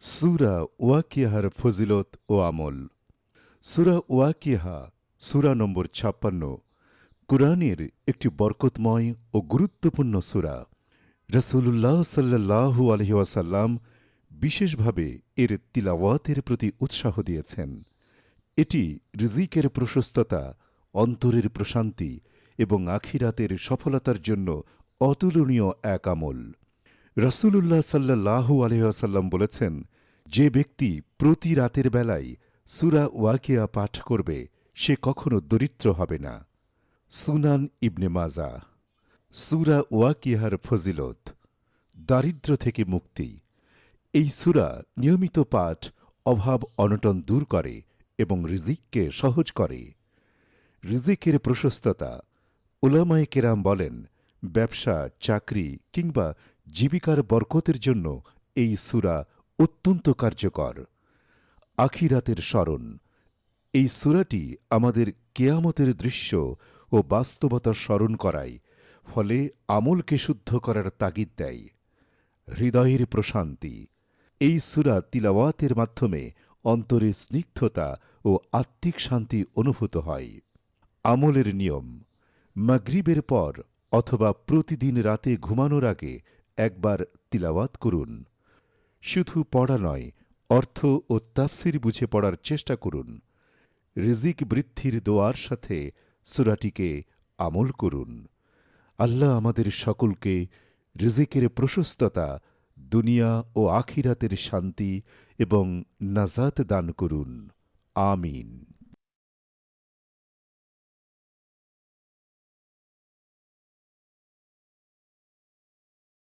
সুরা ওয়াকিয়াহার ফজিলত ও আমল। সুরা ওয়াকিয়াহা, সুরা নম্বর ছাপ্পান্ন, কুরআনের একটি বরকতময় ও গুরুত্বপূর্ণ সুরা। রসুল্লাহ সাল্লাহু আলহিওয়াসাল্লাম বিশেষভাবে এর তিলাওয়াতের প্রতি উৎসাহ দিয়েছেন। এটি রিজিকের প্রশস্ততা, অন্তরের প্রশান্তি এবং আখিরাতের সফলতার জন্য অতুলনীয় এক আমল। রসুল্লাহ সাল্লাহু আলহাসাল্লাম বলেছেন, যে ব্যক্তি প্রতি রাতের বেলায় সুরা ওয়াকিয়া পাঠ করবে, সে কখনো দরিদ্র হবে না। সুনান ইবনে মাজা, সুরা ওয়াকিয়ার ফজিলত, দারিদ্র থেকে মুক্তি। এই সুরা নিয়মিত পাঠ অভাব অনটন দূর করে এবং রিজিককে সহজ করে। রিজিকের প্রশস্ততা, উলামায়ে কেরাম বলেন, ব্যবসা, চাকরি কিংবা জীবিকার বরকতের জন্য এই সুরা অত্যন্ত কার্যকর। আখিরাতের স্মরণ। এই সুরাটি আমাদের কেয়ামতের দৃশ্য ও বাস্তবতা স্মরণ করায়, ফলে আমলকে শুদ্ধ করার তাগিদ দেয়। হৃদয়ের প্রশান্তি। এই সুরা তিলাওয়াতের মাধ্যমে অন্তরে স্নিগ্ধতা ও আত্মিক শান্তি অনুভূত হয়। আমলের নিয়ম। মাগরিবের পর অথবা প্রতিদিন রাতে ঘুমানোর আগে একবার তিলাওয়াত করুন। শুধু পড়া নয়, অর্থ ও তাফসির বুঝে পড়ার চেষ্টা করুন। রিজিক বৃদ্ধির দোয়ার সাথে সুরাটিকে আমল করুন। আল্লাহ আমাদের সকলকে রিজিকের প্রশস্ততা, দুনিয়া ও আখিরাতের শান্তি এবং নাজাত দান করুন। আমিন।